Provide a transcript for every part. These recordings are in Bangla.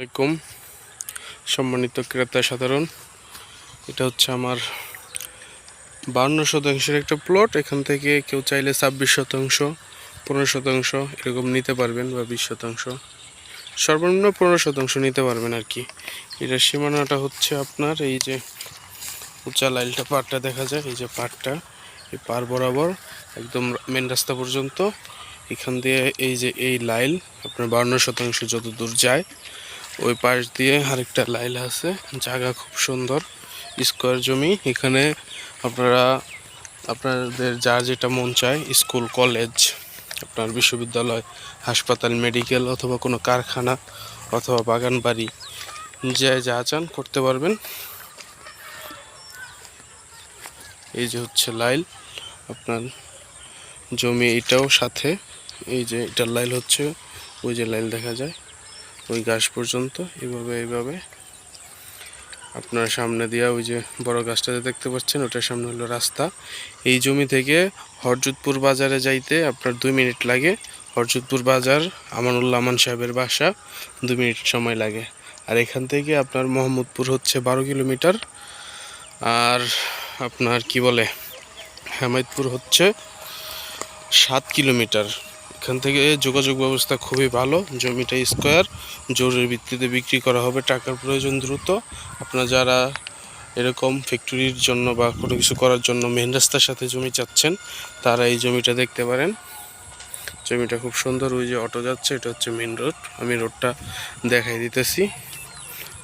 আলাইকুম। সম্মানিত ক্রেতা সাধারণ, এটা হচ্ছে আমার বান্ন শতাংশের একটা প্লট এখান থেকে কেউ চাইলে ছাব্বিশ শতাংশ, পনেরো শতাংশ এরকম নিতে পারবেন বা বিশ শতাংশ। সর্বনিম্ন পনেরো শতাংশ নিতে পারবেন আর কি। এটার সীমানাটা হচ্ছে আপনার এই যে উঁচা লাইলটা পাড়টা দেখা যায়, এই যে পাড়টা, এই পার বরাবর একদম মেন রাস্তা পর্যন্ত। এখান দিয়ে এই যে এই লাইল আপনার বান্ন শতাংশ যত দূর যায় ওই পাশ দিয়ে আরেকটা লাইল আছে। জায়গা খুব সুন্দর, স্কোয়ার জমি। এখানে আপনারা, আপনাদের যার যেটা মন চায়, স্কুল, কলেজ, আপনার বিশ্ববিদ্যালয়, হাসপাতাল, মেডিকেল অথবা কোনো কারখানা অথবা বাগান বাড়ি যে যা চান করতে পারবেন। এই যে হচ্ছে লাইল, আপনার জমি এটাও সাথে। এই যে এটার লাইল হচ্ছে, ওই যে লাইল দেখা যায়। ওই গাছ পর্যন্ত এইভাবে এইভাবে। আপনার সামনে দিয়া ওই যে বড় গাছটা দেখতে পাচ্ছেন, ওটার সামনে হলো রাস্তা। এই জমি থেকে হরজতপুর বাজারে যাইতে আপনার দুই মিনিট লাগে। হরজতপুর বাজার, আমানুল্লাহ আমান সাহেবের বাসা, দুই মিনিট সময় লাগে। আর এখান থেকে আপনার মোহাম্মদপুর হচ্ছে বারো কিলোমিটার। আর আপনার কি বলে, হেমায়তপুর হচ্ছে সাত কিলোমিটার। এখান থেকে যোগাযোগ ব্যবস্থা খুবই ভালো, জমিটা স্কোয়ার জোরের ভিত্তিতে বিক্রি করা হবে, টাকার প্রয়োজন দ্রুত। আপনারা যারা এরকম ফ্যাক্টরির জন্য বা কোনো কিছু করার জন্য মেন রাস্তার সাথে জমি চাচ্ছেন, তারা এই জমিটা দেখতে পারেন। জমিটা খুব সুন্দর, ওই যে অটো যাচ্ছে, এটা হচ্ছে মেন রোড আমি রোডটা দেখাই দিতেছি।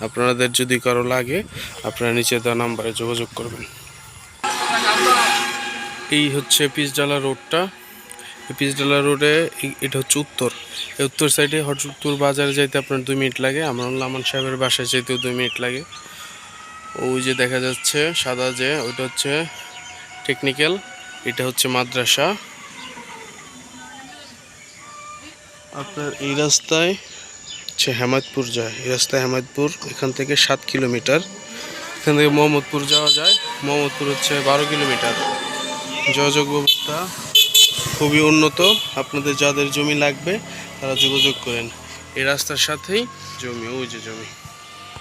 আপনাদের যদি কারও লাগে, আপনারা নিচে দেওয়া নাম্বারে যোগাযোগ করবেন। এই হচ্ছে পিসডালা রোডটা পিসডালা রোডে এটা হচ্ছে উত্তর। এই উত্তর সাইডে হরজতপুর বাজারে যাইতে আপনার দুই মিনিট লাগে আমানুল্লাহ আমান সাহেবের বাসায় যেতেও দুই মিনিট লাগে। ওই যে দেখা যাচ্ছে সাদা যে, ওইটা হচ্ছে টেকনিক্যাল এটা হচ্ছে মাদ্রাসা। আপনার এই রাস্তায় হচ্ছে হেমায়তপুর যায়। এই রাস্তায় হেমায়তপুর, এখান থেকে সাত কিলোমিটার। এখান থেকে মোহাম্মদপুর যাওয়া যায়। মোহাম্মদপুর হচ্ছে বারো কিলোমিটার। যোগাযোগ ব্যবস্থা খুবই উন্নত। আপনাদের যাদের জমি লাগবে, তারা যোগাযোগ করেন। এই রাস্তার সাথেই জমি, ওই যে জমি।